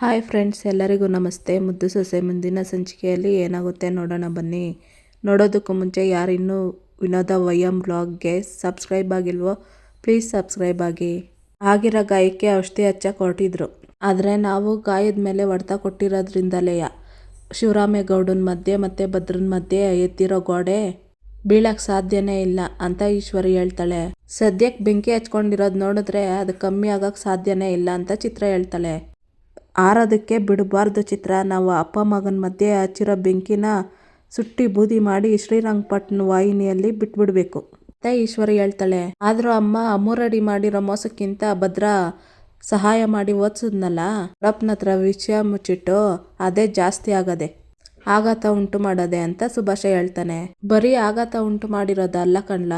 Hi friends, ಎಲ್ಲರಿಗೂ ನಮಸ್ತೆ. ಮುದ್ದು ಸೊಸೆ ಮುಂದಿನ ಸಂಚಿಕೆಯಲ್ಲಿ ಏನಾಗುತ್ತೆ ನೋಡೋಣ ಬನ್ನಿ. ನೋಡೋದಕ್ಕೂ ಮುಂಚೆ ಯಾರು ಇನ್ನೂ ವಿನೋದ ವೈಯಂ ಬ್ಲಾಗ್ಗೆ ಸಬ್ಸ್ಕ್ರೈಬ್ ಆಗಿಲ್ವೋ, ಪ್ಲೀಸ್ ಸಬ್ಸ್ಕ್ರೈಬ್ ಆಗಿ. ಆಗಿರೋ ಗಾಯಕ್ಕೆ ಔಷಧಿ ಹಚ್ಚ ಕೊಟ್ಟಿದ್ರು. ಆದರೆ ನಾವು ಗಾಯದ ಮೇಲೆ ಹೊಡೆತ ಕೊಟ್ಟಿರೋದ್ರಿಂದಲೇ ಶಿವರಾಮೇಗೌಡನ ಮಧ್ಯೆ ಮತ್ತು ಭದ್ರನ ಮಧ್ಯೆ ಎತ್ತಿರೋ ಗೋಡೆ ಬೀಳಕ್ಕೆ ಸಾಧ್ಯನೇ ಇಲ್ಲ ಅಂತ ಈಶ್ವರಿ ಹೇಳ್ತಾಳೆ. ಸದ್ಯಕ್ಕೆ ಬೆಂಕಿ ಹಚ್ಕೊಂಡಿರೋದು ನೋಡಿದ್ರೆ ಅದು ಕಮ್ಮಿ ಆಗಕ್ಕೆ ಸಾಧ್ಯನೇ ಇಲ್ಲ ಅಂತ ಚಿತ್ರ ಹೇಳ್ತಾಳೆ. ಆರೋದಕ್ಕೆ ಬಿಡಬಾರ್ದು ಚಿತ್ರ. ನಾವು ಅಪ್ಪ ಮಗನ ಮಧ್ಯೆ ಹಚ್ಚಿರೋ ಬೆಂಕಿನ ಸುಟ್ಟಿ ಬೂದಿ ಮಾಡಿ ಶ್ರೀರಂಗಪಟ್ಟಣ ವಾಹಿನಿಯಲ್ಲಿ ಬಿಟ್ಬಿಡ್ಬೇಕು. ಅಂತ ಈಶ್ವರಿ ಹೇಳ್ತಾಳೆ, ಆದರೂ ಅಮ್ಮ ಅಮೂರಡಿ ಮಾಡಿರೋ ಮೋಸಕ್ಕಿಂತ ಭದ್ರ ಸಹಾಯ ಮಾಡಿ ಓದಿಸಿದ್ನಲ್ಲ? ದೊಡ್ಡಪ್ಪನ ಹತ್ರ ವಿಷಯ ಮುಚ್ಚಿಟ್ಟು ಅದೇ ಜಾಸ್ತಿ ಆಗದೆ ಆಘಾತ ಉಂಟು ಮಾಡದೆ ಅಂತ ಸುಭಾಷ ಹೇಳ್ತಾನೆ. ಬರೀ ಆಘಾತ ಉಂಟು ಮಾಡಿರೋದಲ್ಲ ಕಣ್ಲ?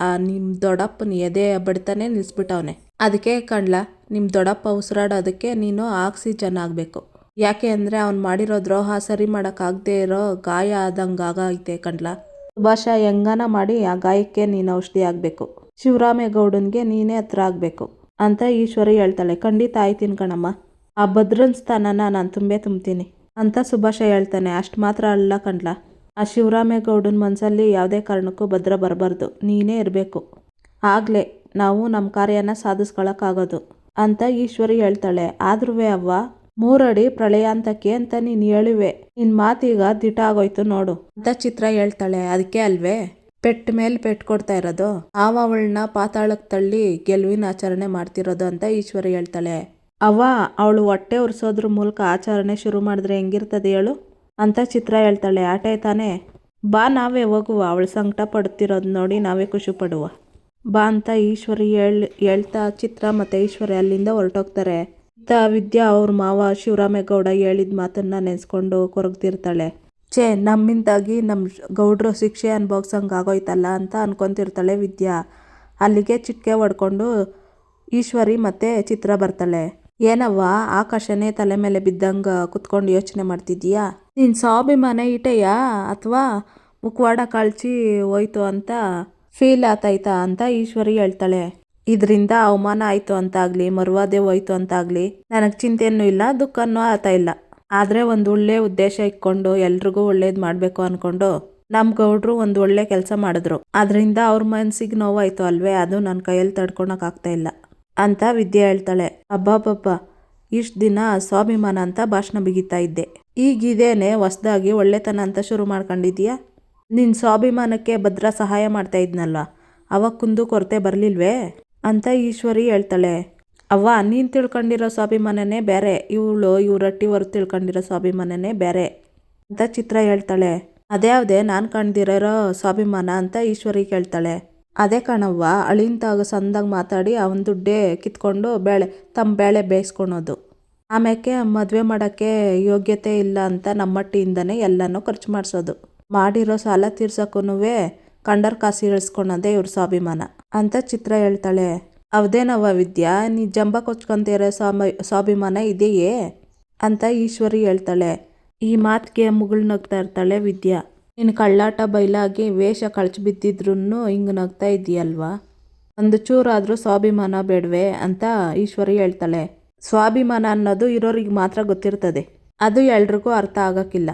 ಆ ನಿಮ್ಮ ದೊಡ್ಡಪ್ಪನ ಎದೆ ಬಡ್ತಾನೆ ನಿಲ್ಸ್ಬಿಟ್ಟವನೆ. ಅದಕ್ಕೆ ಕಣ್ಲ ನಿಮ್ಮ ದೊಡ್ಡಪ್ಪ ಉಸಿರಾಡೋದಕ್ಕೆ ನೀನು ಆಕ್ಸಿಜನ್ ಆಗಬೇಕು. ಯಾಕೆ ಅಂದರೆ ಅವ್ನು ಮಾಡಿರೋ ದ್ರೋಹ ಸರಿ ಮಾಡೋಕ್ಕಾಗದೇ ಇರೋ ಗಾಯ ಆದಂಗೆ ಆಗೈತೆ ಕಣ್ಲ ಸುಭಾಷ ಹೆಂಗನ ಮಾಡಿ ಆ ಗಾಯಕ್ಕೆ ನೀನು ಔಷಧಿ ಆಗಬೇಕು. ಶಿವರಾಮೇಗೌಡನಿಗೆ ನೀನೇ ಹತ್ರ ಆಗಬೇಕು ಅಂತ ಈಶ್ವರಿ ಹೇಳ್ತಾಳೆ. ಖಂಡಿತ ಆಯ್ತೀನಿ ಕಣಮ್ಮ. ಆ ಭದ್ರನ್ ಸ್ಥಾನನ ನಾನು ತುಂಬೇ ತುಂಬ್ತೀನಿ ಅಂತ ಸುಭಾಷ ಹೇಳ್ತಾನೆ. ಅಷ್ಟು ಮಾತ್ರ ಅಲ್ಲ ಕಣ್ಲ ಆ ಶಿವರಾಮೇಗೌಡನ ಮನಸ್ಸಲ್ಲಿ ಯಾವುದೇ ಕಾರಣಕ್ಕೂ ಭದ್ರ ಬರಬಾರ್ದು. ನೀನೇ ಇರಬೇಕು. ಆಗಲೇ ನಾವು ನಮ್ಮ ಕಾರ್ಯನ ಸಾಧಿಸ್ಕೊಳಕ್ಕಾಗೋದು ಅಂತ ಈಶ್ವರಿ ಹೇಳ್ತಾಳೆ. ಆದ್ರೂ ಅವ್ವ, ಮೂರಡಿ ಪ್ರಳಯಾಂತಕ್ಕೆ ಅಂತ ನೀನು ಹೇಳುವೆ. ನಿನ್ ಮಾತೀಗ ದಿಟ ಆಗೋಯ್ತು ನೋಡು ಅಂತ ಚಿತ್ರ ಹೇಳ್ತಾಳೆ. ಅದಕ್ಕೆ ಅಲ್ವೇ? ಪೆಟ್ಟ ಮೇಲೆ ಪೆಟ್ಟು ಕೊಡ್ತಾ ಇರೋದು. ಆವ ಅವಳನ್ನ ಪಾತಾಳಕ್ಕೆ ತಳ್ಳಿ ಗೆಲುವಿನ ಆಚರಣೆ ಮಾಡ್ತಿರೋದು ಅಂತ ಈಶ್ವರಿ ಹೇಳ್ತಾಳೆ. ಅವ ಅವಳು ಹೊಟ್ಟೆ ಉರ್ಸೋದ್ರ ಮೂಲಕ ಆಚರಣೆ ಶುರು ಮಾಡಿದ್ರೆ ಹೆಂಗಿರ್ತದೆ ಹೇಳು ಅಂತ ಚಿತ್ರ ಹೇಳ್ತಾಳೆ. ಆಟ ತಾನೇ? ಬಾ ನಾವೇ ಹೋಗುವ. ಅವಳು ಸಂಕಟ ಪಡ್ತಿರೋದು ನೋಡಿ ನಾವೇ ಖುಷಿ ಪಡುವ. ಬಾ ಅಂತ ಈಶ್ವರಿ ಹೇಳ್, ಹೇಳ್ತಾ ಚಿತ್ರ ಮತ್ತು ಈಶ್ವರಿ ಅಲ್ಲಿಂದ ಹೊರಟೋಗ್ತಾರೆ. ಇತ್ತ ವಿದ್ಯಾ ಅವ್ರ ಮಾವ ಶಿವರಾಮೇಗೌಡ ಹೇಳಿದ ಮಾತನ್ನ ನೆನೆಸ್ಕೊಂಡು ಕೊರಗ್ತಿರ್ತಾಳೆ. ಛೇ, ನಮ್ಮಿಂದಾಗಿ ನಮ್ಮ ಗೌಡ್ರು ಶಿಕ್ಷೆ ಅನ್ಭವ್ಸಂಗೆ ಆಗೋಯ್ತಲ್ಲ ಅಂತ ಅನ್ಕೊತಿರ್ತಾಳೆ ವಿದ್ಯಾ. ಅಲ್ಲಿಗೆ ಚಿಟ್ಕೆ ಹೊಡ್ಕೊಂಡು ಈಶ್ವರಿ ಮತ್ತು ಚಿತ್ರ ಬರ್ತಾಳೆ. ಏನವ್ವ, ಆಕಾಶನೇ ತಲೆ ಮೇಲೆ ಬಿದ್ದಂಗೆ ಕುತ್ಕೊಂಡು ಯೋಚನೆ ಮಾಡ್ತಿದ್ದೀಯಾ? ನಿನ್ನ ಸ್ವಾಭಿಮಾನ ಇಟೆಯಾ ಅಥವಾ ಮುಖವಾಡ ಕಳ್ಚಿ ಹೋಯ್ತು ಅಂತ? ಫೀಲ್ ಆತಾಯ್ತಾ ಅಂತ ಈಶ್ವರಿ ಹೇಳ್ತಾಳೆ. ಇದರಿಂದ ಅವಮಾನ ಆಯಿತು ಅಂತಾಗಲಿ, ಮರುವಾದೆ ಹೋಯ್ತು ಅಂತಾಗಲಿ, ನನಗೆ ಚಿಂತೆಯೂ ಇಲ್ಲ, ದುಃಖನೂ ಆತ ಇಲ್ಲ. ಆದರೆ ಒಂದು ಒಳ್ಳೆ ಉದ್ದೇಶ ಇಟ್ಕೊಂಡು ಎಲ್ರಿಗೂ ಒಳ್ಳೇದು ಮಾಡಬೇಕು ಅಂದ್ಕೊಂಡು ನಮ್ಮ ಗೌಡ್ರು ಒಂದು ಒಳ್ಳೆ ಕೆಲಸ ಮಾಡಿದ್ರು. ಅದರಿಂದ ಅವ್ರ ಮನಸ್ಸಿಗೆ ನೋವಾಯ್ತು ಅಲ್ವೇ, ಅದು ನನ್ನ ಕೈಯಲ್ಲಿ ತಡ್ಕೊಳಕ್ಕಾಗ್ತಾ ಇಲ್ಲ ಅಂತ ವಿದ್ಯೆ ಹೇಳ್ತಾಳೆ. ಅಬ್ಬಬ್ಬಬ್ಬ ಇಷ್ಟು ದಿನ ಸ್ವಾಭಿಮಾನ ಅಂತ ಭಾಷಣ ಬಿಗಿತಾ ಇದ್ದೆ. ಈಗಿದೇನೆ ಹೊಸ್ದಾಗಿ ಒಳ್ಳೆತನ ಅಂತ ಶುರು ಮಾಡ್ಕೊಂಡಿದೀಯಾ? ನಿನ್ನ ಸ್ವಾಭಿಮಾನಕ್ಕೆ ಭದ್ರ ಸಹಾಯ ಮಾಡ್ತಾ ಇದ್ನಲ್ಲ ಅವಾಗ ಕುಂದು ಕೊರತೆ ಬರಲಿಲ್ವೇ? ಅಂತ ಈಶ್ವರಿ ಹೇಳ್ತಾಳೆ. ಅವ್ವ, ನೀನು ತಿಳ್ಕೊಂಡಿರೋ ಸ್ವಾಭಿಮಾನನೇ ಬೇರೆ, ಇವಳು ಇವ್ರಟ್ಟಿ ಹೊರ ತಿಳ್ಕೊಂಡಿರೋ ಸ್ವಾಭಿಮಾನನೇ ಬೇರೆ, ಅಂತ ಚಿತ್ರ ಹೇಳ್ತಾಳೆ. ಅದ್ಯಾವುದೇ ನಾನು ಕಾಣ್ದಿರೋ ಸ್ವಾಭಿಮಾನ ಅಂತ ಈಶ್ವರಿ ಕೇಳ್ತಾಳೆ. ಅದೇ ಕಣವ್ವ, ಅಳಿಂತಾಗ ಸಂದಾಗ ಮಾತಾಡಿ ಅವನ ದುಡ್ಡೇ ಕಿತ್ಕೊಂಡು ಬೇಳೆ ತಮ್ಮ ಬೇಳೆ ಬೇಯಿಸ್ಕೊಳೋದು. ಆಮೇಲೆ ಮದುವೆ ಮಾಡೋಕ್ಕೆ ಯೋಗ್ಯತೆ ಇಲ್ಲ ಅಂತ ನಮ್ಮಟ್ಟಿಯಿಂದನೇ ಎಲ್ಲನೂ ಖರ್ಚು ಮಾಡಿಸೋದು. ಮಾಡಿರೋ ಸಾಲ ತೀರ್ಸೋಕ್ಕೂ ಕಂಡರ್ ಕಾಸಿ ಇಳಿಸ್ಕೊಳೋದೇ ಇವ್ರ ಸ್ವಾಭಿಮಾನ. ಅಂತ ಚಿತ್ರ ಹೇಳ್ತಾಳೆ. ಅವದೇನವ ವಿದ್ಯಾ, ನೀ ಜಂಬ ಕೊಚ್ಕೊಂತಿರೋ ಸ್ವಾಮ, ಸ್ವಾಭಿಮಾನ ಇದೆಯೇ? ಅಂತ ಈಶ್ವರಿ ಹೇಳ್ತಾಳೆ. ಈ ಮಾತಿಗೆ ಮುಗುಳು ನಗ್ತಾ ಇರ್ತಾಳೆ ವಿದ್ಯಾ. ನೀನು ಕಳ್ಳಾಟ ಬೈಲಾಗಿ ವೇಷ ಕಳ್ಚಿ ಬಿದ್ದಿದ್ರು ಹಿಂಗೆ ನಗ್ತಾ ಇದೆಯಲ್ವಾ ಒಂದು ಚೂರಾದರೂ ಸ್ವಾಭಿಮಾನ ಬೇಡವೆ? ಅಂತ ಈಶ್ವರಿ ಹೇಳ್ತಾಳೆ. ಸ್ವಾಭಿಮಾನ ಅನ್ನೋದು ಇರೋರಿಗೆ ಮಾತ್ರ ಗೊತ್ತಿರ್ತದೆ. ಅದು ಎಲ್ರಿಗೂ ಅರ್ಥ ಆಗೋಕ್ಕಿಲ್ಲ.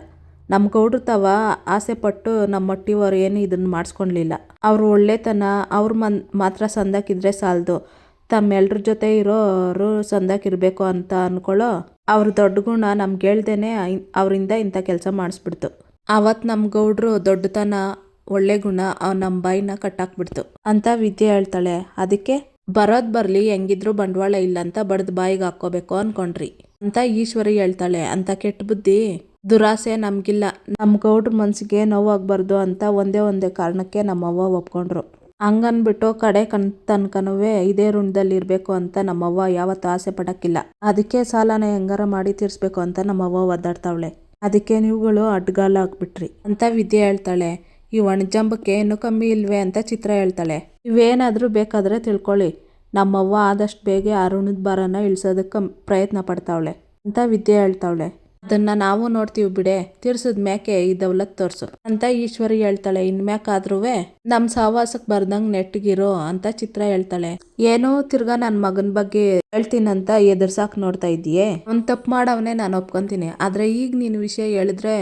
ನಮ್ಮ ಗೌಡ್ರು ತವ ಆಸೆ ಪಟ್ಟು ನಮ್ಮ ಮಟ್ಟಿಯವರು ಏನು ಇದನ್ನು ಮಾಡಿಸ್ಕೊಳ್ಲಿಲ್ಲ ಅವರು ಒಳ್ಳೆತನ, ಅವ್ರ ಮನ್, ಮಾತ್ರ ಸಂದಕ್ಕಿದ್ರೆ ಸಾಲದು. ತಮ್ಮೆಲ್ರ ಜೊತೆ ಇರೋರು ಸಂದಕ್ಕಿರಬೇಕು ಅಂತ ಅಂದ್ಕೊಳ್ಳೋ ಅವ್ರ ದೊಡ್ಡ ಗುಣ ನಮ್ಗೆ ಹೇಳ್ದೇನೆ ಅವರಿಂದ ಇಂಥ ಕೆಲಸ ಮಾಡಿಸ್ಬಿಡ್ತು. ಆವತ್ತು ನಮ್ಮ ಗೌಡ್ರು ದೊಡ್ಡತನ, ಒಳ್ಳೆ ಗುಣ ಅವ್ ನಮ್ಮ ಬಾಯಿನ ಕಟ್ಟಾಕ್ಬಿಡ್ತು. ಅಂತ ವಿದ್ಯೆ ಹೇಳ್ತಾಳೆ. ಅದಕ್ಕೆ, ಬರೋದು ಬರಲಿ, ಹೆಂಗಿದ್ರು ಬಂಡವಾಳ ಇಲ್ಲ ಅಂತ ಬಡ್ದು ಬಾಯಿಗೆ ಹಾಕ್ಕೋಬೇಕು ಅನ್ಕೊಂಡ್ರಿ. ಅಂತ ಈಶ್ವರಿ ಹೇಳ್ತಾಳೆ. ಅಂತ ಕೆಟ್ಟ ಬುದ್ಧಿ? ದುರಾಸೆ ನಮಗಿಲ್ಲ. ನಮ್ಮ ಗೌಡ್ರ ಮನ್ಸಿಗೆ ನೋವಾಗಬಾರ್ದು ಅಂತ ಒಂದೇ ಒಂದೇ ಕಾರಣಕ್ಕೆ ನಮ್ಮವ್ವ ಒಪ್ಕೊಂಡ್ರು. ಹಂಗನ್ಬಿಟ್ಟು ಕಡೆ ಕಣ್ ತನಕನೂ ಇದೇ ಋಣದಲ್ಲಿ ಇರಬೇಕು ಅಂತ ನಮ್ಮವ್ವ ಯಾವತ್ತೂ ಆಸೆ ಪಡಕ್ಕಿಲ್ಲ. ಅದಕ್ಕೆ ಸಾಲನ ಹೆಂಗಾರ ಮಾಡಿ ತೀರಿಸ್ಬೇಕು ಅಂತ ನಮ್ಮವ್ವ ಒದ್ದಾಡ್ತಾವಳೆ. ಅದಕ್ಕೆ ನೀವುಗಳು ಅಡ್ಗಾಲ ಹಾಕ್ಬಿಟ್ರಿ ಅಂತ ವಿದ್ಯೆ ಹೇಳ್ತಾಳೆ. ಈ ಒಣಜಂಬಕ್ಕೆ ಏನು ಕಮ್ಮಿ ಇಲ್ವೇ ಅಂತ ಚಿತ್ರ ಹೇಳ್ತಾಳೆ. ಇವೇನಾದರೂ ಬೇಕಾದರೆ ತಿಳ್ಕೊಳ್ಳಿ. ನಮ್ಮವ್ವ ಆದಷ್ಟು ಬೇಗ ಆ ಋಣದ ಭಾರನ ಇಳಿಸೋದಕ್ಕೆ ಪ್ರಯತ್ನ ಪಡ್ತಾವಳೆ ಅಂತ ವಿದ್ಯೆ ಹೇಳ್ತಾವಳೆ. ಅದನ್ನ ನಾವು ನೋಡ್ತೀವಿ ಬಿಡೆ. ತಿರ್ಸದ್ ಮ್ಯಾಕೆ ಈ ದೌಲತ್ ತೋರ್ಸು. ಅಂತ ಈಶ್ವರಿ ಹೇಳ್ತಾಳೆ. ಇನ್ಮ್ಯಾಕಾದ್ರೂ ನಮ್ ಸಹವಾಸಕ್ ಬರ್ದಂಗ್ ನೆಟ್ಗಿರೋ ಅಂತ ಚಿತ್ರ ಹೇಳ್ತಾಳೆ. ಏನೋ ತಿರ್ಗಾ ನನ್ ಮಗನ್ ಬಗ್ಗೆ ಹೇಳ್ತೀನಂತ ಎದುರ್ಸಾಕ್ ನೋಡ್ತಾ ಇದೀಯೇ ಒಂದ್ ತಪ್ಪು ಮಾಡವನೇ ನಾನು ಒಪ್ಕೊಂತೀನಿ. ಆದ್ರೆ ಈಗ ನೀನ್ ವಿಷಯ ಹೇಳಿದ್ರೆ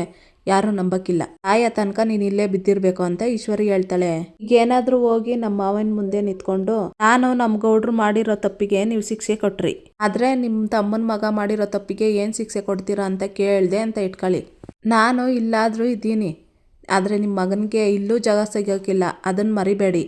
ಯಾರು ನಂಬಕ್ಕಿಲ್ಲ ಆಯ ತನಕ ನೀನ್ ಇಲ್ಲೇ ಬಿದ್ದಿರ್ಬೇಕು ಅಂತ ಈಶ್ವರಿ ಹೇಳ್ತಾಳೆ. ಈಗ ಏನಾದರೂ ಹೋಗಿ ನಮ್ಮ ಮಾವನ ಮುಂದೆ ನಿಂತ್ಕೊಂಡು ನಾನು ನಮ್ ಗೌಡ್ರು ಮಾಡಿರೋ ತಪ್ಪಿಗೆ ನೀವು ಶಿಕ್ಷೆ ಕೊಟ್ರಿ. ಆದ್ರೆ ನಿಮ್ ತಮ್ಮನ ಮಗ ಮಾಡಿರೋ ತಪ್ಪಿಗೆ ಏನ್ ಶಿಕ್ಷೆ ಕೊಡ್ತೀರಾ ಅಂತ ಕೇಳ್ದೆ ಅಂತ ಇಟ್ಕೊಳ್ಳಿ ನಾನು ಇಲ್ಲಾದ್ರೂ ಇದ್ದೀನಿ. ಆದ್ರೆ ನಿಮ್ಮ ಮಗನಿಗೆ ಇಲ್ಲೂ ಜಾಗ ಸಿಗೋಕ್ಕಿಲ್ಲ ಅದನ್ನ ಮರಿಬೇಡಿ.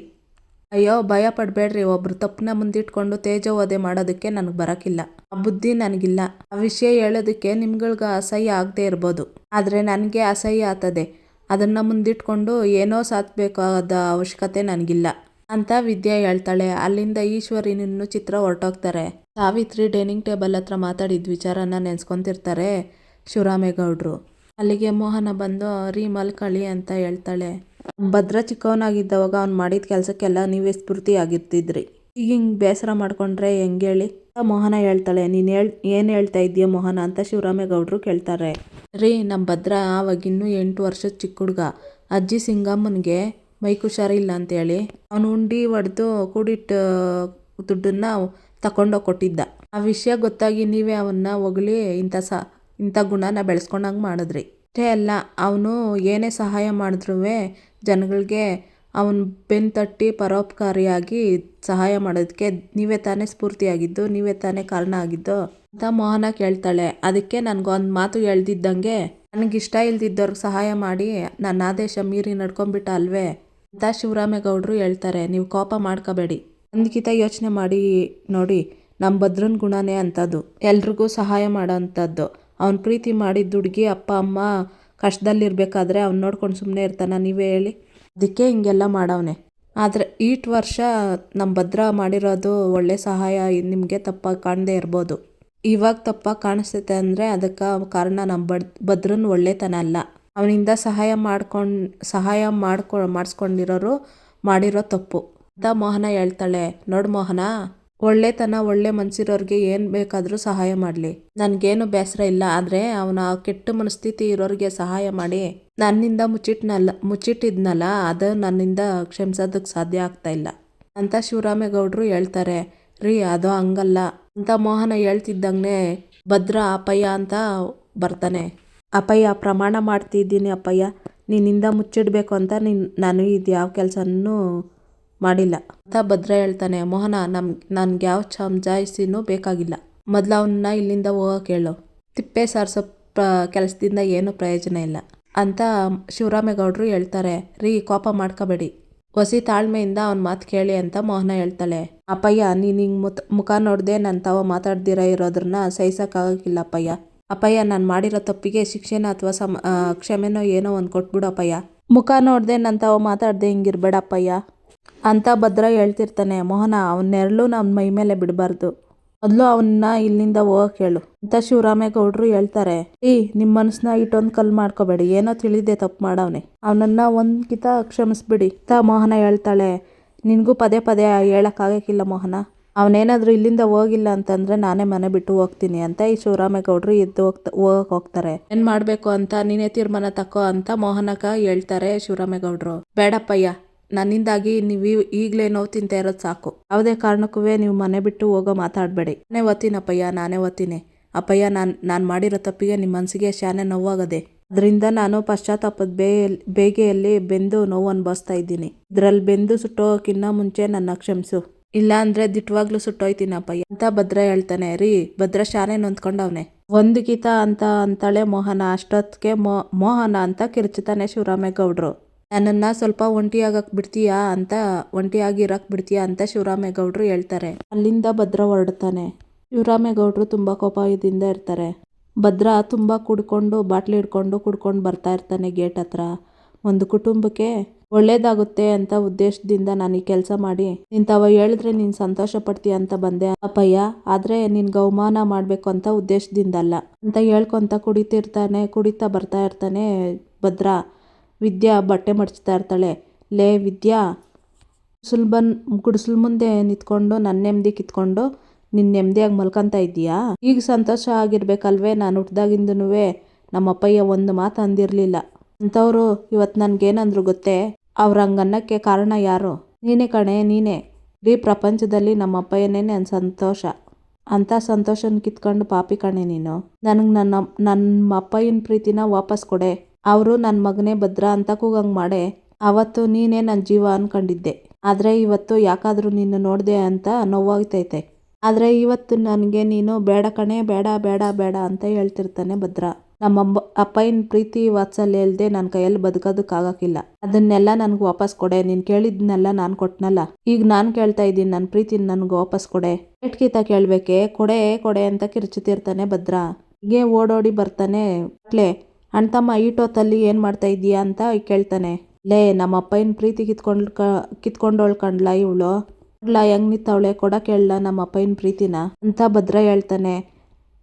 ಅಯ್ಯೋ, ಭಯ ಪಡಬೇಡ್ರಿ, ಒಬ್ರು ತಪ್ಪನ್ನ ಮುಂದಿಟ್ಕೊಂಡು ತೇಜೋವಧೆ ಮಾಡೋದಕ್ಕೆ ನನಗೆ ಬರಕಿಲ್ಲ ಆ ಬುದ್ಧಿ ನನಗಿಲ್ಲ. ಆ ವಿಷಯ ಹೇಳೋದಕ್ಕೆ ನಿಮ್ಗಳ್ಗೆ ಅಸಹ್ಯ ಆಗದೆ ಇರ್ಬೋದು. ಆದರೆ ನನಗೆ ಅಸಹ್ಯ ಆಗ್ತದೆ. ಅದನ್ನು ಮುಂದಿಟ್ಕೊಂಡು ಏನೋ ಸಾತ್ಬೇಕಾದ ಅವಶ್ಯಕತೆ ನನಗಿಲ್ಲ. ಅಂತ ವಿದ್ಯಾ ಹೇಳ್ತಾಳೆ. ಅಲ್ಲಿಂದ ಈಶ್ವರಿನನ್ನು ಚಿತ್ರ ಹೊರಟೋಗ್ತಾರೆ. ಸಾವಿತ್ರಿ ಡೈನಿಂಗ್ ಟೇಬಲ್ ಹತ್ರ ಮಾತಾಡಿದ ವಿಚಾರನ ನೆನ್ಸ್ಕೊಂತಿರ್ತಾರೆ ಶಿವರಾಮೇಗೌಡರು. ಅಲ್ಲಿಗೆ ಮೋಹನ ಬಂದು, ರೀ ಮಲ್ಕಳಿ ಅಂತ ಹೇಳ್ತಾಳೆ. ಭದ್ರ ಚಿಕ್ಕವನಾಗಿದ್ದವಾಗ ಅವ್ನು ಮಾಡಿದ ಕೆಲಸಕ್ಕೆಲ್ಲ ನೀವೇ ಸ್ಫೂರ್ತಿ ಆಗಿರ್ತಿದ್ರಿ ಈಗ ಹಿಂಗೆ ಬೇಸರ ಮಾಡ್ಕೊಂಡ್ರೆ ಹೆಂಗೆ ಹೇಳಿ? ಮೋಹನ ಹೇಳ್ತಾಳೆ. ನೀನು ಹೇಳ್, ಏನು ಹೇಳ್ತಾ ಇದೀಯ ಮೋಹನ? ಅಂತ ಶಿವರಾಮೇಗೌಡರು ಕೇಳ್ತಾರೆ. ರೀ ನಮ್ಮ ಭದ್ರ ಆವಾಗಿನ್ನೂ ಎಂಟು ವರ್ಷದ ಚಿಕ್ಕ ಹುಡುಗ. ಅಜ್ಜಿ ಸಿಂಗಮ್ಮನಿಗೆ ಮೈಕ್ ಹುಷಾರಿಲ್ಲ ಅಂತೇಳಿ ಅವನು ಉಂಡಿ ಹೊಡೆದು ಕೂಡಿಟ್ಟು ದುಡ್ಡನ್ನು ತಗೊಂಡೋಗಿ ಕೊಟ್ಟಿದ್ದ. ಆ ವಿಷಯ ಗೊತ್ತಾಗಿ ನೀವೇ ಅವನ್ನ ಹೊಗಳಿ ಇಂಥ ಸ ಇಂಥ ಗುಣನ ಬೆಳೆಸ್ಕೊಂಡಂಗೆ ಮಾಡಿದ್ರಿ. ಅಷ್ಟೇ ಅಲ್ಲ, ಅವನು ಏನೇ ಸಹಾಯ ಮಾಡಿದ್ರೂ ಜನಗಳಿಗೆ ಅವನು ಬೆನ್ನು ತಟ್ಟಿ ಪರೋಪಕಾರಿಯಾಗಿ ಸಹಾಯ ಮಾಡೋದಕ್ಕೆ ನೀವೇ ತಾನೇ ಸ್ಫೂರ್ತಿಯಾಗಿದ್ದು, ನೀವೇ ತಾನೇ ಕಾರಣ ಆಗಿದ್ದು ಅಂತ ಮೋಹನ ಕೇಳ್ತಾಳೆ. ಅದಕ್ಕೆ ನನಗೊಂದು ಮಾತು ಹೇಳ್ದಿದ್ದಂಗೆ, ನನಗಿಷ್ಟ ಇಲ್ದಿದ್ದವ್ರಿಗೆ ಸಹಾಯ ಮಾಡಿ ನನ್ನ ಆದೇಶ ಮೀರಿ ನಡ್ಕೊಂಡ್ಬಿಟ್ಟ ಅಲ್ವೇ ಅಂತ ಶಿವರಾಮೇಗೌಡರು ಹೇಳ್ತಾರೆ. ನೀವು ಕೋಪ ಮಾಡ್ಕೋಬೇಡಿ. ಒಂದ್ಕಿತ ಯೋಚನೆ ಮಾಡಿ, ನೋಡಿ ನಮ್ಮ ಭದ್ರನ ಗುಣನೇ ಅಂಥದ್ದು ಎಲ್ರಿಗೂ ಸಹಾಯ ಮಾಡೋ ಅಂಥದ್ದು ಅವ್ನು ಪ್ರೀತಿ ಮಾಡಿದ ಹುಡುಗಿ ಅಪ್ಪ, ಅಮ್ಮ ಕಷ್ಟದಲ್ಲಿರ್ಬೇಕಾದ್ರೆ ಅವ್ನು ನೋಡ್ಕೊಂಡು ಸುಮ್ಮನೆ ಇರ್ತಾನ. ನೀವೇ ಹೇಳಿ. ಅದಕ್ಕೆ ಹಿಂಗೆಲ್ಲ ಮಾಡವನೆ. ಆದರೆ ಈಟ್ ವರ್ಷ ನಮ್ಮ ಭದ್ರ ಮಾಡಿರೋದು ಒಳ್ಳೆ ಸಹಾಯ, ನಿಮಗೆ ತಪ್ಪಾಗಿ ಕಾಣದೇ ಇರ್ಬೋದು. ಇವಾಗ ತಪ್ಪಾಗಿ ಕಾಣಿಸ್ತೈತೆ ಅಂದರೆ ಅದಕ್ಕೆ ಕಾರಣ ನಮ್ಮ ಬಡ್ ಭದ್ರನ ಒಳ್ಳೆತನ ಅಲ್ಲ. ಅವನಿಂದ ಸಹಾಯ ಮಾಡ್ಕೊಂಡು, ಸಹಾಯ ಮಾಡ್ಕೊ, ಮಾಡಿಸ್ಕೊಂಡಿರೋರು ಮಾಡಿರೋ ತಪ್ಪು. ಅಂತ ಮೋಹನ ಹೇಳ್ತಾಳೆ, ನೋಡು ಮೋಹನ ಒಳ್ಳೆತನ, ಒಳ್ಳೆ ಮನ್ಸಿರೋರಿಗೆ ಏನು ಬೇಕಾದರೂ ಸಹಾಯ ಮಾಡಲಿ. ನನಗೇನು ಬೇಸರ ಇಲ್ಲ, ಆದರೆ ಅವನ ಕೆಟ್ಟ ಮನಸ್ಥಿತಿ ಇರೋರಿಗೆ ಸಹಾಯ ಮಾಡಿ. ನನ್ನಿಂದ ಮುಚ್ಚಿಟ್ನಲ್ಲ, ಮುಚ್ಚಿಟ್ಟಿದ್ನಲ್ಲ, ಅದು ನನ್ನಿಂದ ಕ್ಷಮಿಸೋದಕ್ಕೆ ಸಾಧ್ಯ ಆಗ್ತಾ ಇಲ್ಲ. ಅಂತ ಶಿವರಾಮೇಗೌಡರು ಹೇಳ್ತಾರೆ. ರೀ, ಅದು ಹಂಗಲ್ಲ. ಅಂತ ಮೋಹನ ಹೇಳ್ತಿದ್ದಂಗೆ ಭದ್ರ ಅಪಯ್ಯ ಅಂತ ಬರ್ತಾನೆ. ಅಪಯ್ಯ ಪ್ರಮಾಣ ಮಾಡ್ತಿದ್ದೀನಿ ಅಪ್ಪಯ್ಯ. ನಿನ್ನಿಂದ ಮುಚ್ಚಿಡಬೇಕು ಅಂತ ನಿನ್ನ ನಾನು ಇದು ಯಾವ ಕೆಲಸನೂ ಮಾಡಿಲ್ಲ. ಅಂತ ಭದ್ರ ಹೇಳ್ತಾನೆ, ಮೋಹನ, ನಮ್ ನನ್ಗೆ ಯಾವ ಸಮಜಾಯಿಸಿನೂ ಬೇಕಾಗಿಲ್ಲ. ಮೊದ್ಲು ಅವನ್ನ ಇಲ್ಲಿಂದ ಹೋಗಕ್ಕೆ ಹೇಳು ತಿಪ್ಪೆ ಸಾರಿಸೋ ಪ್ರ, ಕೆಲಸದಿಂದ ಏನೂ ಪ್ರಯೋಜನ ಇಲ್ಲ. ಅಂತ ಶಿವರಾಮೇಗೌಡರು ಹೇಳ್ತಾರೆ, ರೀ, ಕೋಪ ಮಾಡ್ಕೋಬೇಡಿ. ಹೊಸಿ ತಾಳ್ಮೆಯಿಂದ ಅವನ ಮಾತು ಕೇಳಿ ಅಂತ ಮೋಹನ ಹೇಳ್ತಾಳೆ. ಅಪ್ಪಯ್ಯ, ನೀನು ಹಿಂಗೆ ಮುತ್, ಮುಖ ನೋಡದೆ ನನ್ನ ತಾವ ಮಾತಾಡ್ದಿರ ಇರೋದ್ರನ್ನ ಸಹಿಸೋಕ್ಕಾಗಕ್ಕಿಲ್ಲ ಅಪ್ಪಯ್ಯ. ಅಪ್ಪಯ್ಯ, ನಾನು ಮಾಡಿರೋ ತಪ್ಪಿಗೆ ಶಿಕ್ಷೆನ ಅಥವಾ ಸಮ ಕ್ಷಮೆನೋ ಏನೋ ಒಂದು ಕೊಟ್ಬಿಡು ಅಪ್ಪಯ್ಯ. ಮುಖ ನೋಡದೆ ನನ್ನ ತಾವ ಮಾತಾಡ್ದೆ ಹಿಂಗಿರ್ಬೇಡ ಅಪ್ಪಯ್ಯ. ಅಂತ ಭದ್ರ ಹೇಳ್ತಿರ್ತಾನೆ. ಮೋಹನ ಅವನ್ನೆರಳು ನಮ್ಮ ಮೈ ಮೇಲೆ ಬಿಡಬಾರ್ದು. ಮೊದಲು ಅವನ್ನ ಇಲ್ಲಿಂದ ಹೋಗಕ್ಕೆ ಹೇಳು. ಅಂತ ಶಿವರಾಮೇಗೌಡರು ಹೇಳ್ತಾರೆ. ಈ ನಿಮ್ಮ ಮನಸ್ಸನ್ನ ಇಟ್ಟೊಂದು ಕಲ್ ಮಾಡ್ಕೋಬೇಡಿ. ಏನೋ ತಿಳಿದೆ ತಪ್ಪು ಮಾಡವನೆ. ಅವನನ್ನ ಒಂದು ಕಿತ ಕ್ಷಮಿಸ್ಬಿಡಿ ಅಂತ ಮೋಹನ ಹೇಳ್ತಾಳೆ. ನಿನಗೂ ಪದೇ ಪದೇ ಹೇಳೋಕ್ಕಾಗಕ್ಕಿಲ್ಲ ಮೋಹನ. ಅವನೇನಾದರೂ ಇಲ್ಲಿಂದ ಹೋಗಿಲ್ಲ ಅಂತಂದ್ರೆ ನಾನೇ ಮನೆ ಬಿಟ್ಟು ಹೋಗ್ತೀನಿ ಅಂತ ಈ ಶಿವರಾಮೇಗೌಡರು ಎದ್ದು ಹೋಗ್ತಾ ಹೋಗಕ್ಕೆ ಹೋಗ್ತಾರೆ. ಏನು ಮಾಡಬೇಕು ಅಂತ ನೀನೇ ತೀರ್ಮಾನ ತಕೋ ಅಂತ ಮೋಹನಕ ಹೇಳ್ತಾರೆ ಶಿವರಾಮೇಗೌಡರು. ಬೇಡಪ್ಪಯ್ಯ ನನ್ನಿಂದಾಗಿ ನೀವು ಈಗಲೇ ನೋವು ತಿಂತ ಇರೋದು ಸಾಕು. ಯಾವುದೇ ಕಾರಣಕ್ಕೂ ನೀವು ಮನೆ ಬಿಟ್ಟು ಹೋಗೋ ಮಾತಾಡಬೇಡಿ. ನಾನೇ ಓದ್ತೀನಪ್ಪಯ್ಯ ನಾನೇ ಓದ್ತೀನಿ ಅಪ್ಪಯ್ಯ, ನಾನು ನಾನು ಮಾಡಿರೋ ತಪ್ಪಿಗೆ ನಿಮ್ಮ ಮನಸ್ಸಿಗೆ ಶಾನೆ ನೋವಾಗದೆ. ಅದರಿಂದ ನಾನು ಪಶ್ಚಾತ್ತಾಪದ ಬೇ ಬೇಗೆಯಲ್ಲಿ ಬೆಂದು ನೋವು ಅನುಭವಿಸ್ತಾ ಇದ್ದೀನಿ. ಇದರಲ್ಲಿ ಬೆಂದು ಸುಟ್ಟೋಕ್ಕಿನ್ನ ಮುಂಚೆ ನನ್ನ ಕ್ಷಮಿಸು. ಇಲ್ಲ ದಿಟ್ಟವಾಗ್ಲೂ ಸುಟ್ಟೋಯ್ತೀನಿ ಅಪ್ಪಯ್ಯ. ಅಂತ ಭದ್ರ ಹೇಳ್ತಾನೆ. ರೀ, ಭದ್ರ ಶಾನೆ ನೊಂದ್ಕೊಂಡವ್ನೆ. ಒಂದು ಗೀತ ಅಂತ ಅಂತಾಳೆ ಮೋಹನ. ಅಷ್ಟೊತ್ತಿಗೆ ಮೋ ಮೋಹನ ಅಂತ ಕಿರ್ಚುತ್ತಾನೆ ಶಿವರಾಮೇಗೌಡರು. ನನ್ನನ್ನ ಸ್ವಲ್ಪ ಒಂಟಿಯಾಗಕ್ಕೆ ಬಿಡ್ತೀಯಾ ಅಂತ ಒಂಟಿಯಾಗಿರಕ್ಕೆ ಬಿಡ್ತೀಯಾ ಅಂತ ಶಿವರಾಮೇಗೌಡರು ಹೇಳ್ತಾರೆ. ಅಲ್ಲಿಂದ ಭದ್ರ ಹೊರಡ್ತಾನೆ. ಶಿವರಾಮೇಗೌಡರು ತುಂಬ ಕೋಪದಿಂದ ಇರ್ತಾರೆ. ಭದ್ರ ತುಂಬ ಕುಡ್ಕೊಂಡು, ಬಾಟ್ಲಿ ಹಿಡ್ಕೊಂಡು ಕುಡ್ಕೊಂಡು ಬರ್ತಾ ಇರ್ತಾನೆ ಗೇಟ್ ಹತ್ರ. ಒಂದು ಕುಟುಂಬಕ್ಕೆ ಒಳ್ಳೇದಾಗುತ್ತೆ ಅಂತ ಉದ್ದೇಶದಿಂದ ನಾನು ಈ ಕೆಲಸ ಮಾಡಿ, ನಿಂತವ ಹೇಳಿದ್ರೆ ನೀನು ಸಂತೋಷ ಪಡ್ತೀಯ ಅಂತ ಬಂದೆ. ಅಪ್ಪಯ್ಯ, ಆದರೆ ನಿನ್ಗೆ ಅವಮಾನ ಮಾಡಬೇಕು ಅಂತ ಉದ್ದೇಶದಿಂದ ಅಲ್ಲ ಅಂತ ಹೇಳ್ಕೊಂತ ಕುಡಿತಿರ್ತಾನೆ, ಕುಡಿತಾ ಬರ್ತಾ ಇರ್ತಾನೆ ಭದ್ರ. ವಿದ್ಯಾ ಬಟ್ಟೆ ಮಡಚ್ತಾ ಇರ್ತಾಳೆ. ಲೇ ವಿದ್ಯಾ ಸುಲ್ಬನ್ ಗುಡಿಸಲ್ ಮುಂದೆ ನಿಂತ್ಕೊಂಡು ನನ್ನ ನೆಮ್ಮದಿ ಕಿತ್ಕೊಂಡು ನಿನ್ನ ನೆಮ್ಮದಿಯಾಗಿ ಮಲ್ಕೊಂತ ಇದ್ದೀಯಾ? ಈಗ ಸಂತೋಷ ಆಗಿರ್ಬೇಕಲ್ವೇ ನಾನು ಹುಟ್ದಾಗಿಂದನೂ ನಮ್ಮಪ್ಪಯ್ಯ ಒಂದು ಮಾತು ಅಂದಿರಲಿಲ್ಲ. ಅಂಥವ್ರು ಇವತ್ತು ನನಗೇನಂದ್ರು ಗೊತ್ತೇ? ಅವ್ರ ಹಂಗನ್ನಕ್ಕೆ ಕಾರಣ ಯಾರು? ನೀನೇ ಕಣೆ, ನೀನೇ. ಇಡೀ ಪ್ರಪಂಚದಲ್ಲಿ ನಮ್ಮ ಅಪ್ಪಯ್ಯನೇ ನನ್ನ ಸಂತೋಷ. ಅಂಥ ಸಂತೋಷನ ಕಿತ್ಕೊಂಡು ಪಾಪಿ ಕಣೆ ನೀನು. ನನಗೆ ನನ್ನ ನಮ್ಮ ಅಪ್ಪಯ್ಯನ ಪ್ರೀತಿನ ವಾಪಸ್ ಕೊಡೆ. ಅವರು ನನ್ನ ಮಗನೇ ಭದ್ರ ಅಂತ ಕೂಗಂಗೆ ಮಾಡೆ, ಅವತ್ತು ನೀನೇ ನನ್ನ ಜೀವ ಅನ್ಕೊಂಡಿದ್ದೆ. ಆದರೆ ಇವತ್ತು ಯಾಕಾದರೂ ನಿನ್ನ ನೋಡಿದೆ ಅಂತ ನೋವಾಗ್ತೈತೆ. ಆದರೆ ಇವತ್ತು ನನಗೆ ನೀನು ಬೇಡ ಕಣೆ, ಬೇಡ ಬೇಡ ಬೇಡ ಅಂತ ಹೇಳ್ತಿರ್ತಾನೆ ಭದ್ರ. ನಮ್ಮ ಅಪ್ಪಯ್ಯನ ಪ್ರೀತಿ ವಾತ್ಸಲ್ಯ ಇಲ್ಲದೆ ನನ್ನ ಕೈಯಲ್ಲಿ ಬದುಕೋದಕ್ಕಾಗಕ್ಕಿಲ್ಲ ಅದನ್ನೆಲ್ಲ ನನಗೆ ವಾಪಸ್ ಕೊಡೆ, ನೀನು ಕೇಳಿದ್ನೆಲ್ಲ ನಾನು ಕೊಟ್ನಲ್ಲ. ಈಗ ನಾನು ಕೇಳ್ತಾ ಇದ್ದೀನಿ ನನ್ನ ಪ್ರೀತಿನ ನನಗೆ ವಾಪಸ್ ಕೊಡೆ. ಎಟ್ಕಿತ ಕೇಳಬೇಕೆ, ಕೊಡೆ ಕೊಡೆ ಅಂತ ಕಿರ್ಚುತ್ತಿರ್ತಾನೆ ಭದ್ರ. ಹೀಗೆ ಓಡೋಡಿ ಬರ್ತಾನೆ. ಅಟ್ಲೆ ಅಣ್ತಮ್ಮ ಈಟೊತ್ತಲ್ಲಿ ಏನು ಮಾಡ್ತಾ ಇದೀಯಾ ಅಂತ ಕೇಳ್ತಾನೆ. ಲೇ ನಮ್ಮ ಅಪ್ಪನ ಪ್ರೀತಿ ಕಿತ್ಕೊಂಡು ಕಿತ್ಕೊಂಡೋಳ್ ಕಂಡ್ಲ ಇವಳು? ನೋಡ್ಲಾ ಹೆಂಗ್ ನಿತ್ತವಳೆ ಕೊಡ ಕೇಳಲ್ಲ ನಮ್ಮ ಅಪ್ಪನ ಪ್ರೀತಿನ? ಅಂತ ಭದ್ರ ಹೇಳ್ತಾನೆ.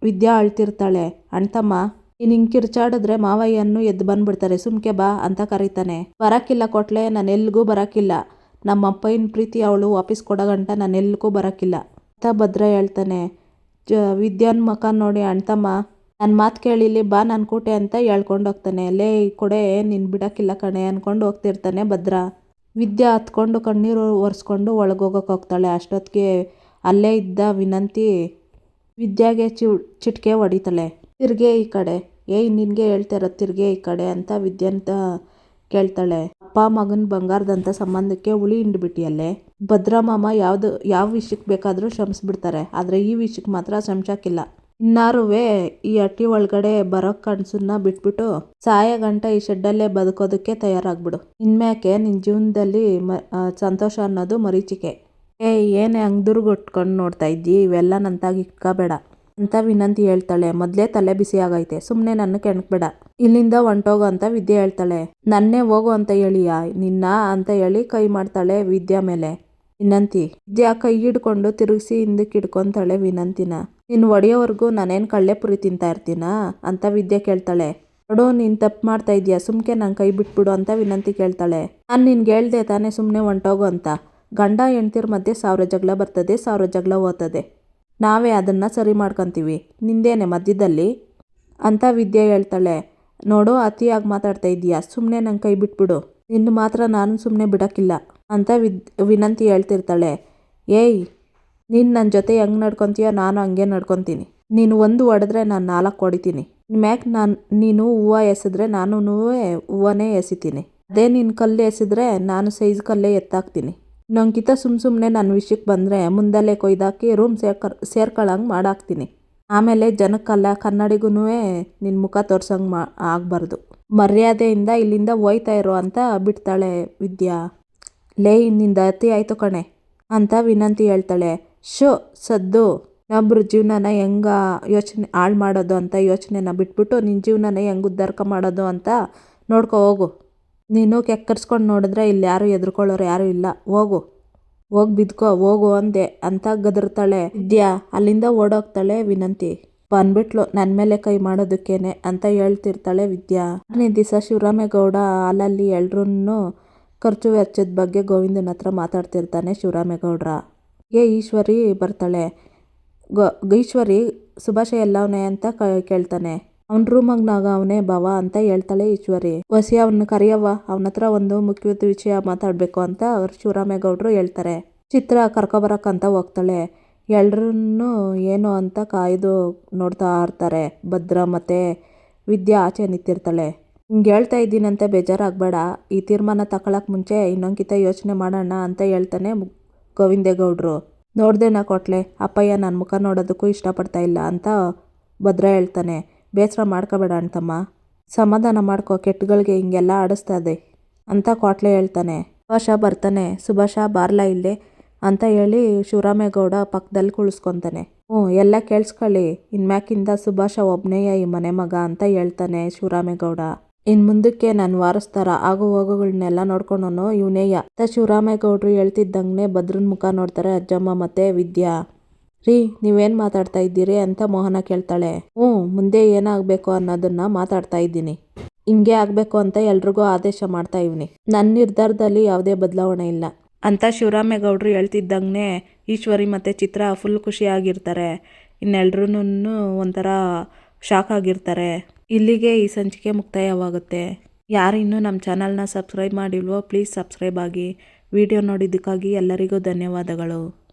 ವಿದ್ಯಾ ಅಳ್ತಿರ್ತಾಳೆ. ಅಣ್ತಮ್ಮ ನೀನು ಹಿಂಗೆ ಕಿರ್ಚಾಡಿದ್ರೆ ಮಾವಯ್ಯನ್ನು ಎದ್ದು ಬಂದ್ಬಿಡ್ತಾರೆ. ಸುಮ್ಕೆ ಬಾ ಅಂತ ಕರೀತಾನೆ. ಬರಕ್ಕಿಲ್ಲ ಕೊಟ್ಲೆ, ನಾನು ಎಲ್ಗೂ ಬರಕ್ಕಿಲ್ಲ ನಮ್ಮ ಅಪ್ಪನ ಪ್ರೀತಿ ಅವಳು ವಾಪಸ್ ಕೊಡಗಂಟ ನಾನು ಎಲ್ಗೂ ಬರಕ್ಕಿಲ್ಲ ಅಂತ ಭದ್ರ ಹೇಳ್ತಾನೆ. ವಿದ್ಯಾನ್ ಮಕ ನೋಡಿ ಅಣ್ತಮ್ಮ ನನ್ನ ಮಾತು ಕೇಳಿಲಿ ಬಾ ನಾನು ಕೂಟೆ ಅಂತ ಹೇಳ್ಕೊಂಡು ಹೋಗ್ತಾನೆ. ಲೇ ಕೊಡೆ ನಿನ್ ಬಿಡಕ್ಕಿಲ್ಲ ಕಣೆ. ಅನ್ಕೊಂಡು ಹೋಗ್ತಿರ್ತಾನೆ ಭದ್ರ. ವಿದ್ಯಾ ಹತ್ಕೊಂಡು ಕಣ್ಣೀರು ಒರೆಸ್ಕೊಂಡು ಒಳಗೋಗಕ್ಕೆ ಹೋಗ್ತಾಳೆ. ಅಷ್ಟೊತ್ತಿಗೆ ಅಲ್ಲೇ ಇದ್ದ ವಿನಂತಿ ವಿದ್ಯಾಗೆ ಚಿ, ಚಿಟಿಕೆ ಹೊಡಿತಾಳೆ. ತಿರ್ಗೆ ಈ ಕಡೆ. ಏಯ್ ನಿನಗೆ ಹೇಳ್ತಾ ಇರೋದು ತಿರ್ಗೆ ಈ ಕಡೆ ಅಂತ ವಿದ್ಯಾಂತ ಕೇಳ್ತಾಳೆ. ಅಪ್ಪ ಮಗನ ಬಂಗಾರದಂಥ ಸಂಬಂಧಕ್ಕೆ ಉಳಿ ಹಿಂಡ್ಬಿಟ್ಟಿಯಲ್ಲೇ ಭದ್ರಾ ಮಾಮ ಯಾವುದು, ಯಾವ ವಿಷಯಕ್ಕೆ ಬೇಕಾದರೂ ಶ್ರಮಿಸ್ಬಿಡ್ತಾರೆ. ಆದರೆ ಈ ವಿಷಯಕ್ಕೆ ಮಾತ್ರ ಶ್ರಮಿಸೋಕ್ಕಿಲ್ಲ. ಇನ್ನಾರುವೆ ಈ ಹಟ್ಟಿ ಒಳಗಡೆ ಬರೋ ಕನ್ಸನ್ನ ಬಿಟ್ಬಿಟ್ಟು ಸಾಯ ಗಂಟ ಈ ಶೆಡ್ಡಲ್ಲೇ ಬದುಕೋದಕ್ಕೆ ತಯಾರಾಗ್ಬಿಡು. ಇನ್ಮ್ಯಾಕೆ ನಿನ್ನ ಜೀವನದಲ್ಲಿ ಮ ಸಂತೋಷ ಅನ್ನೋದು ಮರೀಚಿಕೆ. ಏ ಏನೇ ಹಂಗೆ ದುರ್ಗೊಟ್ಕೊಂಡು ನೋಡ್ತಾ ಇದ್ದಿ, ಇವೆಲ್ಲ ನಂತಾಗಿ ಇಟ್ಕೋಬೇಡ ಅಂತ ವಿನಂತಿ ಹೇಳ್ತಾಳೆ. ಮೊದಲೇ ತಲೆ ಬಿಸಿ ಆಗೈತೆ. ಸುಮ್ಮನೆ ನನ್ನ ಕೆಣಕ್ಬೇಡ. ಇಲ್ಲಿಂದ ಹೊಂಟೋಗು ಅಂತ ವಿದ್ಯೆ ಹೇಳ್ತಾಳೆ. ನನ್ನೇ ಹೋಗು ಅಂತ ಹೇಳಿಯಾ? ನಿನ್ನ? ಅಂತ ಹೇಳಿ ಕೈ ಮಾಡ್ತಾಳೆ ವಿದ್ಯಾ ಮೇಲೆ. ವಿನಂತಿ. ವಿದ್ಯಾ ಕೈ ಹಿಡ್ಕೊಂಡು ತಿರುಗಿಸಿ ಹಿಂದಕ್ಕೆ ಹಿಡ್ಕೊಂತಾಳೆ ವಿನಂತಿನ. ನೀನು ಒಡೆಯೋವರೆಗೂ ನಾನೇನು ಕಳ್ಳೆಪುರಿ ತಿಂತಾ ಇರ್ತೀನಾ? ಅಂತ ವಿದ್ಯೆ ಕೇಳ್ತಾಳೆ. ನೋಡು, ನೀನು ತಪ್ಪು ಮಾಡ್ತಾ ಇದೀಯಾ? ಸುಮ್ಕೆ ನಾನು ಕೈ ಬಿಟ್ಬಿಡು ಅಂತ ವಿನಂತಿ ಕೇಳ್ತಾಳೆ. ನಾನು ನಿನ್ಗೆ ಹೇಳ್ದೆ ತಾನೇ ಸುಮ್ಮನೆ ಹೊಂಟೋಗು ಅಂತ. ಗಂಡ ಹೆಂಡ್ತಿರ ಮಧ್ಯೆ ಸಾವಿರ ಜಗಳ ಬರ್ತದೆ, ಸಾವಿರ ಜಗಳ ಓದ್ತದೆ. ನಾವೇ ಅದನ್ನು ಸರಿ ಮಾಡ್ಕೊಂತೀವಿ. ನಿಂದೇನೆ ಮಧ್ಯದಲ್ಲಿ? ಅಂತ ವಿದ್ಯೆ ಹೇಳ್ತಾಳೆ. ನೋಡು, ಅತಿಯಾಗಿ ಮಾತಾಡ್ತಾ ಇದೀಯಾ? ಸುಮ್ಮನೆ ನನ್ನ ಕೈ ಬಿಟ್ಬಿಡು. ನಿನ್ನ ಮಾತ್ರ ನಾನು ಸುಮ್ಮನೆ ಬಿಡೋಕ್ಕಿಲ್ಲ. ಅಂತ ವಿದ್, ವಿನಂತಿ ಹೇಳ್ತಿರ್ತಾಳೆ. ಏಯ್, ನೀನು ನನ್ನ ಜೊತೆ ಹೆಂಗೆ ನಡ್ಕೊತೀಯೋ ನಾನು ಹಂಗೆ ನಡ್ಕೊತೀನಿ. ನೀನು ಒಂದು ಹೊಡೆದ್ರೆ ನಾನು ನಾಲ್ಕು ಹೊಡಿತೀನಿ. ಮ್ಯಾಕ್, ನಾನು, ನೀನು ಹೂವು ಎಸೆದ್ರೆ ನಾನು ಹೂವನೇ ಎಸಿತೀನಿ. ಅದೇ ನಿನ್ನ ಕಲ್ಲು ಎಸೆದ್ರೆ ನಾನು ಸೈಜ್ ಕಲ್ಲೇ ಎತ್ತಾಕ್ತೀನಿ. ನಂಗಿತ ಸುಮ್ಮ ಸುಮ್ಮನೆ ನನ್ನ ವಿಷಯಕ್ಕೆ ಬಂದರೆ ಮುಂದಲ್ಲೇ ಕೊಯ್ದಾಕಿ ರೂಮ್ ಸೇರ್ಕ ಸೇರ್ಕೊಳ್ಳಂಗೆ ಮಾಡಾಕ್ತೀನಿ. ಆಮೇಲೆ ಜನಕ್ಕಲ್ಲ ಕನ್ನಡಿಗೂ ನಿನ್ನ ಮುಖ ತೋರ್ಸಂಗೆ ಮಾ, ಆಗಬಾರ್ದು. ಮರ್ಯಾದೆಯಿಂದ ಇಲ್ಲಿಂದ ಹೋಯ್ತಾ ಇರೋ ಅಂತ ಬಿಡ್ತಾಳೆ ವಿದ್ಯಾ. ಲೇ ಇನ್ನಿಂದ ಅತಿ ಆಯಿತು ಕಣೆ ಅಂತ ವಿನಂತಿ ಹೇಳ್ತಾಳೆ. ಶೋ ಸದ್ದು ಇನ್ನೊಬ್ರ ಜೀವನನ ಹೆಂಗ ಯೋಚನೆ ಹಾಳು ಮಾಡೋದು ಅಂತ ಯೋಚನೆನ ಬಿಟ್ಬಿಟ್ಟು ನಿನ್ನ ಜೀವನನ ಹೆಂಗೆ ಉದ್ಧಾರಕ ಮಾಡೋದು ಅಂತ ನೋಡ್ಕೊ, ಹೋಗು. ನೀನು ಕೆಕ್ಕರ್ಸ್ಕೊಂಡು ನೋಡಿದ್ರೆ ಇಲ್ಲಿ ಯಾರು ಎದ್ರುಕೊಳ್ಳೋರು ಯಾರೂ ಇಲ್ಲ. ಹೋಗು. ಹೋಗಿ ಬಿದ್ಕೋ, ಹೋಗು ಅಂದೆ ಅಂತ ಗದರ್ತಾಳೆ. ವಿದ್ಯಾ ಅಲ್ಲಿಂದ ಓಡೋಗ್ತಾಳೆ ವಿನಂತಿ. ಬಂದ್ಬಿಟ್ಲು ನನ್ನ ಮೇಲೆ ಕೈ ಮಾಡೋದಕ್ಕೇನೆ ಅಂತ ಹೇಳ್ತಿರ್ತಾಳೆ ವಿದ್ಯಾ. ದಿವಸ ಶಿವರಾಮೇಗೌಡ ಅಲ್ಲಲ್ಲಿ ಎಲ್ರೂ ಖರ್ಚು ವೆಚ್ಚದ ಬಗ್ಗೆ ಗೋವಿಂದನ ಹತ್ರ ಮಾತಾಡ್ತಿರ್ತಾನೆ ಶಿವರಾಮೇಗೌಡ್ರ. ಹೀಗೆ ಈಶ್ವರಿ ಬರ್ತಾಳೆ. ಗೋ, ಈಶ್ವರಿ, ಸುಭಾಷ ಎಲ್ಲವನೇ ಅಂತ ಕೇಳ್ತಾನೆ. ಅವ್ನ ರೂಮಾಗ ಅವನೇ ಬಾವ ಅಂತ ಹೇಳ್ತಾಳೆ ಈಶ್ವರಿ. ವಸಿ ಅವನ್ನ ಕರೆಯವ್ವ. ಅವನ ಹತ್ರ ಒಂದು ಮುಖ್ಯವಾದ ವಿಷಯ ಮಾತಾಡಬೇಕು ಅಂತ ಅವ್ರು ಶಿವರಾಮೇಗೌಡರು ಹೇಳ್ತಾರೆ. ಚಿತ್ರ ಕರ್ಕೊಬರಕ್ಕಂತ ಹೋಗ್ತಾಳೆ. ಎಲ್ರನ್ನೂ ಏನು ಅಂತ ಕಾಯ್ದು ನೋಡ್ತಾ ಇರ್ತಾರೆ. ಭದ್ರ ಮತ್ತು ವಿದ್ಯಾ ಆಚೆ ನಿಂತಿರ್ತಾಳೆ. ಹಿಂಗೆ ಹೇಳ್ತಾ ಇದ್ದೀನಂತ ಬೇಜಾರಾಗಬೇಡ. ಈ ತೀರ್ಮಾನ ತಗೊಳಕ್ಕೆ ಮುಂಚೆ ಇನ್ನೊಂದ್ಕಿತ ಯೋಚನೆ ಮಾಡೋಣ ಅಂತ ಹೇಳ್ತಾನೆ ಗೋವಿಂದೇಗೌಡರು. ಗೋವಿಂದೇಗೌಡರು ನೋಡ್ದೇನಾ ಕೊಟ್ಲೆ, ಅಪ್ಪಯ್ಯ ನನ್ನ ಮುಖ ನೋಡೋದಕ್ಕೂ ಇಷ್ಟಪಡ್ತಾ ಇಲ್ಲ ಅಂತ ಭದ್ರ ಹೇಳ್ತಾನೆ. ಬೇಸರ ಮಾಡ್ಕೋಬೇಡ ಅಂತಮ್ಮ ಸಮಾಧಾನ ಮಾಡ್ಕೊ, ಕೆಟ್ಟಗಳಿಗೆ ಹಿಂಗೆಲ್ಲ ಆಡಿಸ್ತದೆ ಅಂತ ಕೊಟ್ಲೆ ಹೇಳ್ತಾನೆ. ಸುಭಾಷ ಬರ್ತಾನೆ. ಸುಭಾಷ ಬಾರ್ಲ ಇಲ್ಲೇ ಅಂತ ಹೇಳಿ ಶಿವರಾಮೇಗೌಡ ಪಕ್ಕದಲ್ಲಿ ಕುಳಿಸ್ಕೊತಾನೆ. ಹ್ಞೂ, ಎಲ್ಲ ಕೇಳಿಸ್ಕೊಳ್ಳಿ. ಇನ್ಮ್ಯಾಕಿಂದ ಸುಭಾಷ ಒಬ್ಬನೇಯ ಈ ಮನೆ ಮಗ ಅಂತ ಹೇಳ್ತಾನೆ ಶಿವರಾಮೇಗೌಡ. ಇನ್ನು ಮುಂದಕ್ಕೆ ನಾನು ವಾರಸ್ತಾರ ಆಗು ಹೋಗುಗಳನ್ನೆಲ್ಲ ನೋಡ್ಕೊಂಡು ಅಂತ ಶಿವರಾಮೇಗೌಡರು ಹೇಳ್ತಿದ್ದಂಗೆ ಭದ್ರನ ಮುಖ ನೋಡ್ತಾರೆ ಅಜ್ಜಮ್ಮ ಮತ್ತೆ ವಿದ್ಯಾ. ರೀ, ನೀವೇನು ಮಾತಾಡ್ತಾ ಇದ್ದೀರಿ ಅಂತ ಮೋಹನ ಕೇಳ್ತಾಳೆ. ಹ್ಞೂ, ಮುಂದೆ ಏನಾಗಬೇಕು ಅನ್ನೋದನ್ನ ಮಾತಾಡ್ತಾ ಇದ್ದೀನಿ. ಹಿಂಗೆ ಆಗಬೇಕು ಅಂತ ಎಲ್ರಿಗೂ ಆದೇಶ ಮಾಡ್ತಾ ಇವ್ನಿ. ನನ್ನ ನಿರ್ಧಾರದಲ್ಲಿ ಯಾವುದೇ ಬದಲಾವಣೆ ಇಲ್ಲ. ಅಂತ ಶಿವರಾಮೇಗೌಡರು ಹೇಳ್ತಿದ್ದಂಗೆ ಈಶ್ವರಿ ಮತ್ತು ಚಿತ್ರ ಫುಲ್ ಖುಷಿಯಾಗಿರ್ತಾರೆ ಇನ್ನೆಲ್ರೂ ಒಂಥರ ಶಾಕ್ ಆಗಿರ್ತಾರೆ. ಇಲ್ಲಿಗೆ ಈ ಸಂಚಿಕೆ ಮುಕ್ತಾಯವಾಗುತ್ತೆ. ಯಾರು ಇನ್ನೂ ನಮ್ಮ ಚಾನಲ್ನ ಸಬ್ಸ್ಕ್ರೈಬ್ ಮಾಡಿಲ್ವೋ, ಪ್ಲೀಸ್ ಸಬ್ಸ್ಕ್ರೈಬ್ ಆಗಿ. ವಿಡಿಯೋ ನೋಡಿದ್ದಕ್ಕಾಗಿ ಎಲ್ಲರಿಗೂ ಧನ್ಯವಾದಗಳು.